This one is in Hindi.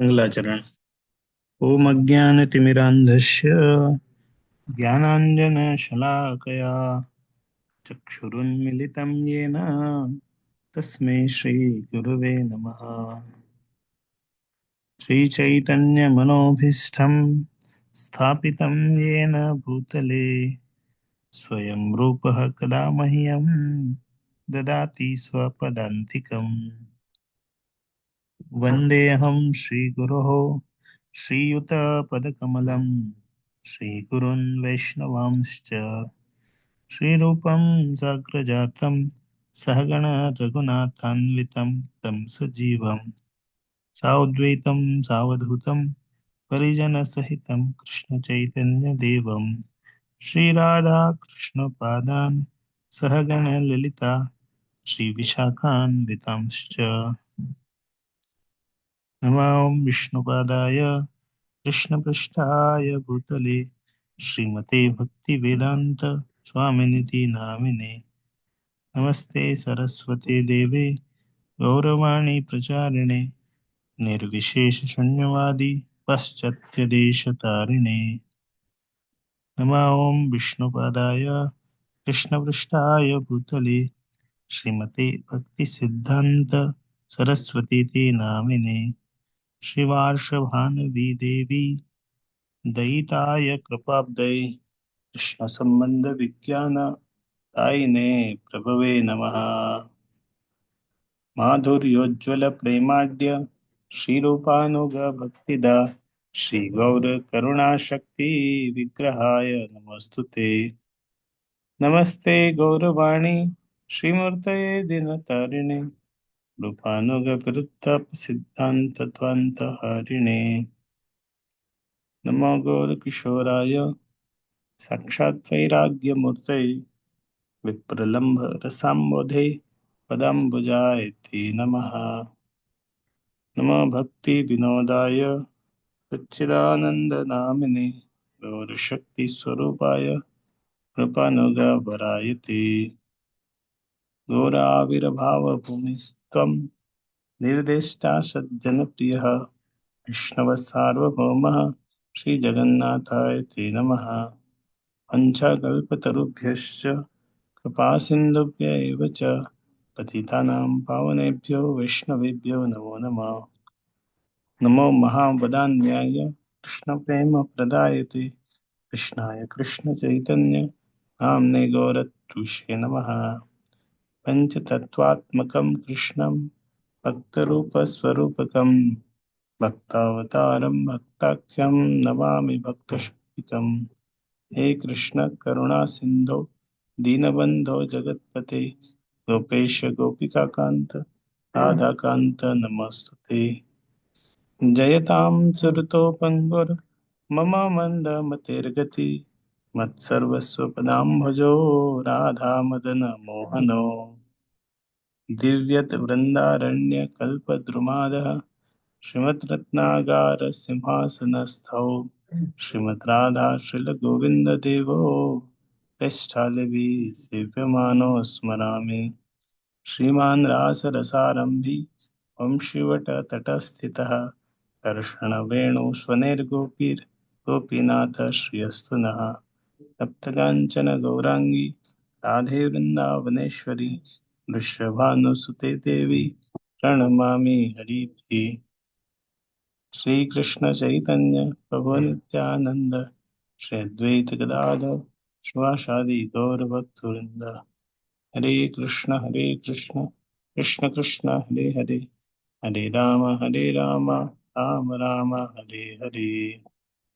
मंगलाचरण ओम अज्ञानतिमिरान्धस्य ज्ञानाञ्जनशलाकया चक्षुरुन्मिलितं येन तस्मै श्रीगुरुवे नमः श्रीचैतन्यमनोभीष्टं स्थापितं येन भूतले स्वयं रूपः कदा मह्यं ददाति स्वपदान्तिकम् वन्देऽहं श्रीगुरोः श्रीयुतपदकमलं श्रीगुरुन् वैष्णवांश्च श्रीरूपं जाग्रजातं सहगण रघुनाथान्वितं तं सजीवं साद्वैतं सावधूतं परिजनसहितं कृष्णचैतन्यदेवं श्रीराधाकृष्णपादान् सहगणललिता श्रीविशाखान्वितांश्च नमो विष्णुपादाय कृष्णपृष्ठाय भूतले श्रीमते भक्तिवेदान्त स्वामिनिति नामिने नमस्ते सरस्वते देवे, गौरवाणी प्रचारिणे, निर्विशेषशून्यवादी पाश्चात्यदेशतारिणे। नमः विष्णुपादाय कृष्णपृष्ठाय भूतले श्रीमते भक्तिसिद्धान्त सरस्वतीति नामिने। श्रीवार्षभानुवी देवी, दयिताय कृपाब्दै कृष्णसम्बन्धविज्ञान तायिने प्रभवे नमः। माधुर्योज्ज्वलप्रेमाढ्य श्रीरूपानुगभक्तिदा श्रीगौरकरुणाशक्ति विग्रहाय नमोऽस्तु ते नमस्ते गौरवाणी, श्रीमूर्तये दिनतारिणे। रूपानुगविरुद्धसिद्धान्तत्वान्तहारिणे नमो गौरकिशोराय साक्षात् वैराग्यमूर्तये विप्रलम्भरसाम्बोधे पदाम्बुजाय ते नमः। नमो भक्तिविनोदाय सच्चिदानन्दनामिने गौरशक्तिस्वरूपाय कृपानुगवराय ते घोराविर्भावभूमिस्त्वं निर्देष्टा सज्जन प्रिय सज्जनप्रियः विष्णवसार्वभौमः श्रीजगन्नाथाय ते नमः। पञ्चकल्पतरुभ्यश्च कृपासिन्धुभ्य एव च पतितानां पावनेभ्यो वैष्णवेभ्यो नमो नमः। नमो महावदान्याय। कृष्णप्रेमप्रदायते। कृष्णाय कृष्णचैतन्य। नाम्ने गौरत्विषे नमः। पञ्चतत्त्वात्मकं कृष्णं भक्तरूपस्वरूपकं भक्तावतारं भक्ताख्यं नमामि भक्तशक्तिकम् हे कृष्ण करुणा सिंधो दीनबंधो जगतपते, गोपेश गोपिकाकांत राधाकांत नमस्तुते। जयतां सुरतोपङ्गुर मम मन्दमतिर्गति। मत्सर्वस्वपदाम्भजो राधामदनमोहनो। दिव्यद्वृन्दारण्यकल्पद्रुमादः श्रीमद्रत्नागारसिंहासनस्थौ। श्रीमद्राधाश्रीलगोविन्ददेवो पृष्ठालवि सेव्यमानो स्मरामि। श्रीमान् रासरसारम्भी वंशीवटतटस्थितः कर्षणवेणुस्वनिर्गोपीर्गोपीनाथ श्रियस्तु नः। तप्तकाञ्चन गौराङ्गी राधे वृन्दावनेश्वरी वृषभानुसुते देवी प्रणमामि श्री अद्वैत गदाधर शिवासादि गौर भक्तवृंद हरे कृष्ण हरे कृष्ण कृष्ण कृष्ण, हरे हरे। हरे राम हरे राम राम राम, हरे हरे।